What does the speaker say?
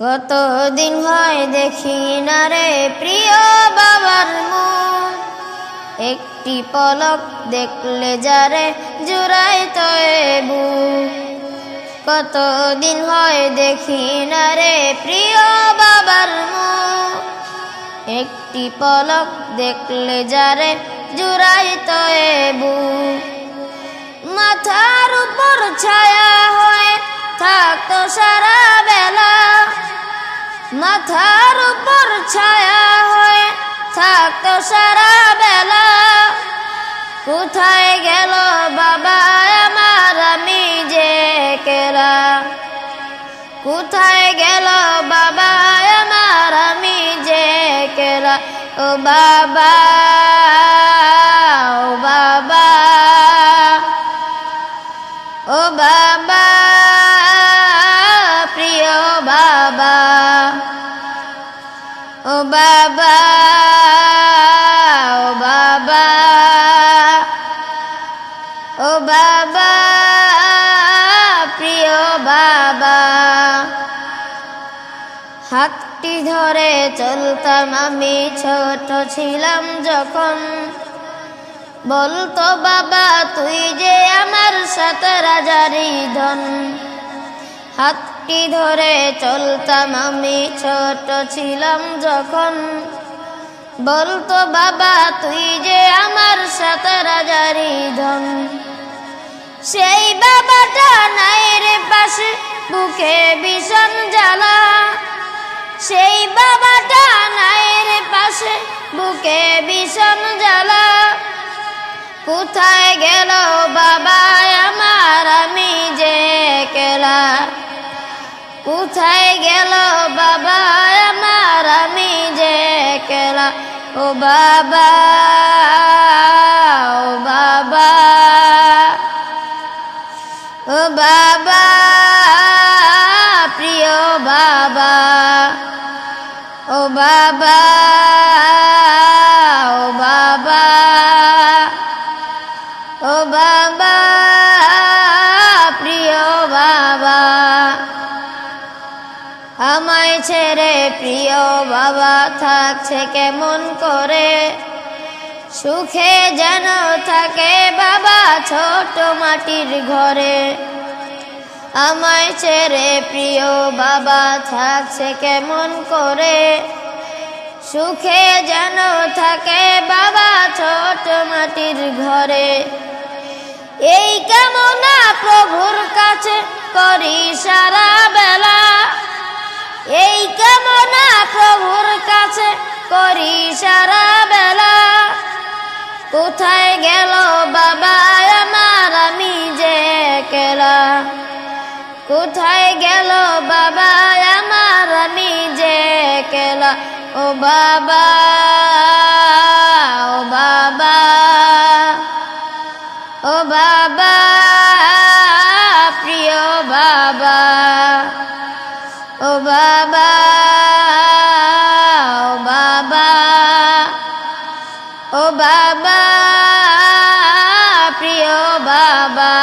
কতদিন হয় দেখি না রে প্রিয় বাবার মুখ একটি পলক দেখলে যারে জুড়াই তয়ে বুক। কতদিন হয় দেখি না রে প্রিয় বাবার মুখ একটি পলক দেখলে যারে জুড়াই তয়ে বুক। মাথার উপর ছায়া হয়ে মাথার উপর ছায়া হয়ে থাকতো সারা বেলা। কোথায় গেল বাবা আমার, আমি যে কেলা কোথায় গেল বাবা আমার, আমি যে কেলা ও বাবা ও বাবা ও বাবা। ও বাবা ও বাবা ও বাবা, প্রিয় বাবা। হাতটি ধরে চলতাম আমি, ছোট ছিলাম যখন। বলতো বাবা, তুই যে আমার সাথে রাজারি ধন। হাতটি ধরে চলতাম আমি, ছোট ছিলাম যখন। বলতো, বাবা, তুই যে আমার সাথে রাজারি ধন। সেই বাবাটা নাই রে পাশে, বুকে ভীষণ জ্বালা। সেই বাবাটা নাই রে পাশে, বুকে ভীষণ জ্বালা। কোথায় গেল বাবা কোথায় গেল বাবা? আমার আমি যে কেলা? ও বাবা ও বাবা ও বাবা, প্রিয় বাবা, ও বাবা। থাকছে কেমন করে? সুখে যেন থাকে বাবা ছোট মাটির ঘরে। আমায় ছেড়ে প্রিয় বাবা থাকছে কেমন করে? সুখে যেন থাকে বাবা ছোট মাটির ঘরে। এই কামনা প্রভুর কাছে করি সারা বেলা। এই কামনা প্রভুর কাছে করি সারা বেলা। কোথায় গেল বাবা আমার? আমি যে কেলা কোথায় গেল বাবা আমার? আমি যে কেলা ও বাবা ও বাবা ও বাবা, প্রিয় বাবা, ও বাবা। ও বাবা প্রিয় বাবা